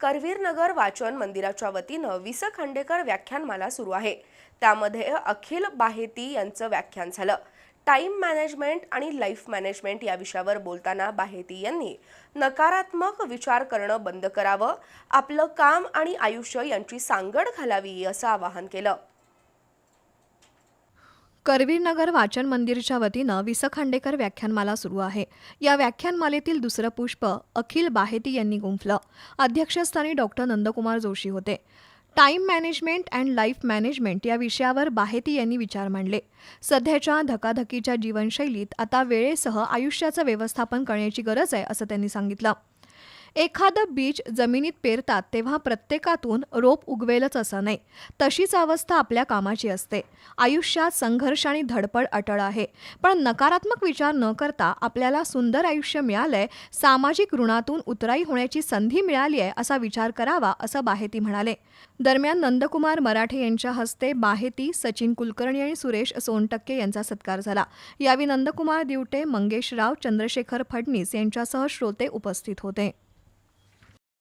करवीरनगर वाचन मंदिराच्या वतीनं विस खांडेकर व्याख्यानमाला सुरू आहे. त्यामध्ये अखिल बाहेती यांचं व्याख्यान झालं. टाईम मॅनेजमेंट आणि लाईफ मॅनेजमेंट या विषयावर बोलताना बाहेती यांनी नकारात्मक विचार करणं बंद करावं आपलं काम आणि आयुष्य यांची सांगड घालावी असं आवाहन केलं. करवीरनगर वाचन मंदिरच्या वतीनं विस खांडेकर व्याख्यानमाला सुरू आहे. या व्याख्यानमालेतील दुसरं पुष्प अखिल बाहेती यांनी गुंफलं. अध्यक्षस्थानी डॉक्टर नंदकुमार जोशी होते. Time management and life management या विषयावर बाहेती यांनी विचार मांडले. सध्याच्या धकाधकीच्या जीवनशैलीत आता वेळेसह आयुष्याचं व्यवस्थापन करण्याची गरज आहे असं त्यांनी सांगितलं. एखादं बीज जमिनीत पेरतात तेव्हा प्रत्येकातून रोप उगवेलच असं नाही. तशीच अवस्था आपल्या कामाची असते. आयुष्यात संघर्ष आणि धडपड अटळ आहे. पण नकारात्मक विचार न करता आपल्याला सुंदर आयुष्य मिळालंय सामाजिक ऋणातून उतराई होण्याची संधी मिळाली आहे असा विचार करावा असं बाहेती म्हणाले. दरम्यान नंदकुमार मराठे यांच्या हस्ते बाहेती सचिन कुलकर्णी आणि सुरेश सोनटक्के यांचा सत्कार झाला. यावेळी नंदकुमार दिवटे मंगेश राव चंद्रशेखर फडणीस यांच्यासह श्रोते उपस्थित होते.